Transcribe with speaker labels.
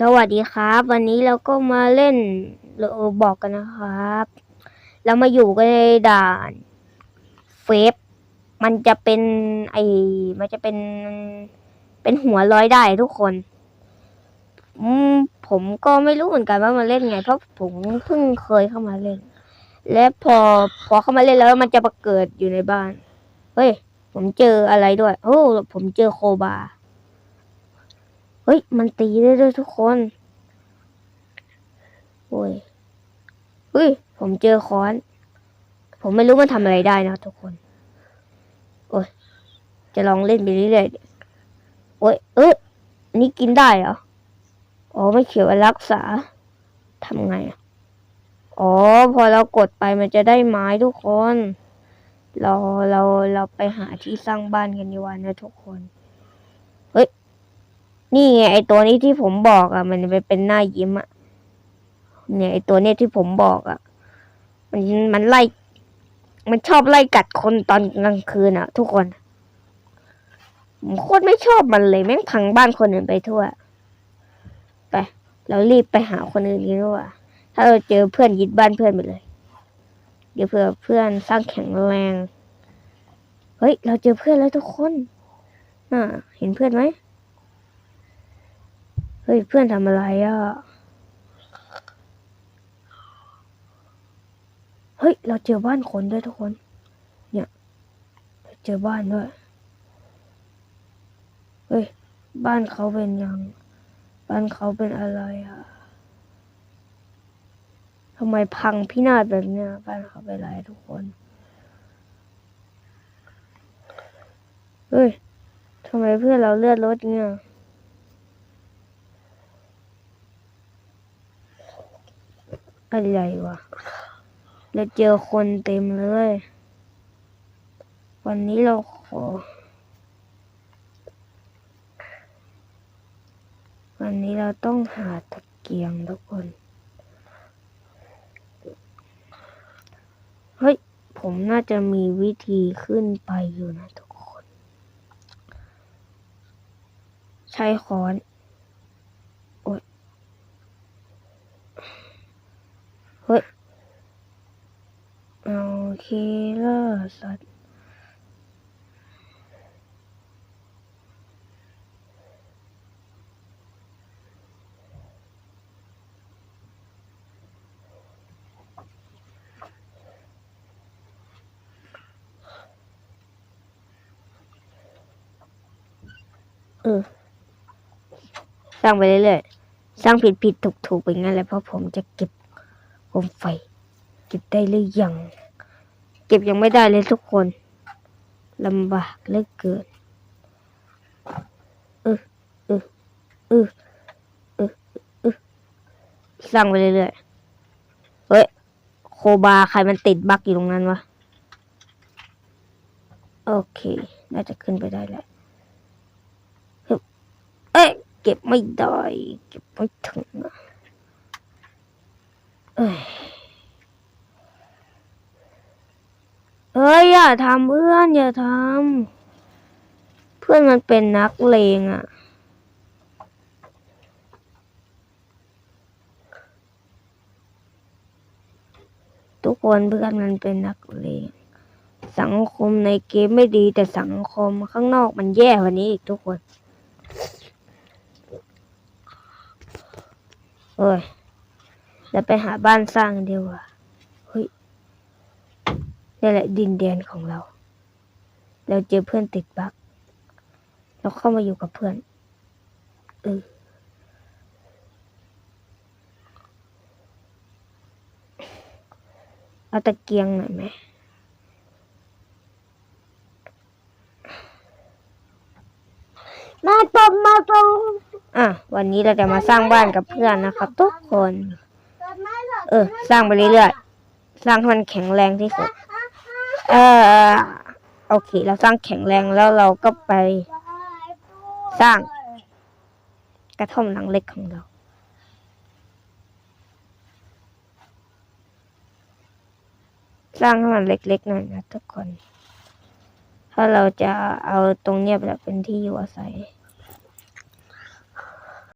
Speaker 1: สวัสดีครับ วันนี้เราก็มาเล่นโรบอกกันนะครับ เรามาอยู่กันในด่านเฟฟมันจะเป็นไอมันจะเป็นเป็นหัวร้อยได้ทุกคนผมก็ไม่รู้เหมือนกันว่ามันเล่นไง เพราะผมเพิ่งเคยเข้ามาเล่น และพอพอเข้ามาเล่นแล้วมันจะมาเกิดอยู่ในบ้าน เฮ้ย ผมเจออะไรด้วย โอ้ผมเจอโคบา เฮ้ย มันตีได้ด้วยทุกคนโอ้ยเฮ้ย ผมเจอค้อน ผมไม่รู้มันทำอะไรได้นะทุกคน โอ้ย จะลองเล่นไปเรื่อยๆ โอ้ย เอ้ยอันนี้กินได้เหรอ อ๋อ ไม่เขียวรักษา ทำไงอะอ๋อ พอเรากดไปมันจะได้ไม้ทุกคน เรา เรา เราไปหาที่สร้างบ้านกันดีกว่านะทุกคน เฮ้ย นี่ไงไอตัวนี้ที่ผมบอกอะ มันเป็นเป็นหน้ายิ้มอะเนี่ยไอตัวเนี้ยที่ผมบอกอะ มันมันไล่ มันชอบไล่กัดคนตอนกลางคืนอะ ทุกคนผมโคตรไม่ชอบมันเลยแม่งพังบ้านคนอื่นไปทั่วไปเรารีบไปหาคนอื่นดีกว่าถ้าเราเจอเพื่อนยึดบ้านเพื่อนไปเลย เดี๋ยวเผื่อเพื่อนสร้างแข็งแรงเฮ้ย เราเจอเพื่อนแล้วทุกคน น่ะ เห็นเพื่อนไหม เฮ้ยเพื่อนทำอะไรอะ เฮ้ย เราเจอบ้านคนด้วยทุกคน เนี่ยเราเจอบ้านด้วย เฮ้ย บ้านเขาเป็นยัง บ้านเขาเป็นอะไรอะทำไมพังพินาศแบบเนี้ยบ้านเขาเป็นอะไรทุกคน เฮ้ยทำไมเพื่อนเราเลือดรถเนี่ย อะไรวะเราเจอคนเต็มเลย วันนี้เราขอ วันนี้เราต้องหาตะเกียงทุกคน เฮ้ย ผมน่าจะมีวิธีขึ้นไปอยู่นะทุกคน ใช้ค้อน โอ๊ย เฮ้ยโอเคล่ะสัตว์เออสร้างไปเรื่อยๆ สร้างผิดผิดถูกถูกๆไปงั้นแหละเพราะผมจะเก็บ มไฟ เก็บได้หรือยัง เก็บยังไม่ได้เลยทุกคนลำบากเหลือเกินเออเออเออเออเออสร้างไปเรื่อยๆเฮ้ยโคบาใครมันติดบั๊กอยู่ตรงนั้นวะโอเค น่าจะขึ้นไปได้แล้วเอ้ย เก็บไม่ได้ เก็บไม่ถึงอะ เอ้ยเอ้ยอย่าทำเพื่อนอย่าทำเพื่อนมันเป็นนักเลงอะ่ะทุกคนเพื่อนมันเป็นนักเลงสังคมในเกมไม่ดีแต่สังคมข้างนอกมันแย่กว่านี้อีกทุกคน เอ้ย เราไปหาบ้านสร้างกันดีกว่าเฮ้ยนี่แหละดินแดนของเรา เราเจอเพื่อนติดบั๊กเราเข้ามาอยู่กับเพื่อนเออเอาตะเกียงหน่อยไหม
Speaker 2: มาตบมาตบ
Speaker 1: อะ วันนี้เราจะมาสร้างบ้านกับเพื่อนนะครับทุกคน เออ สร้างไปเรื่อยๆ สร้างให้มันแข็งแรงที่สุด เออโอเค เราสร้างแข็งแรงแล้วเราก็ไป สร้าง กระท่อมหลังเล็กของเรา สร้างให้มันเล็กๆหน่อยนะทุกคน ถ้าเราจะเอาตรงเนี้ยแบบเป็นที่อยู่อาศัย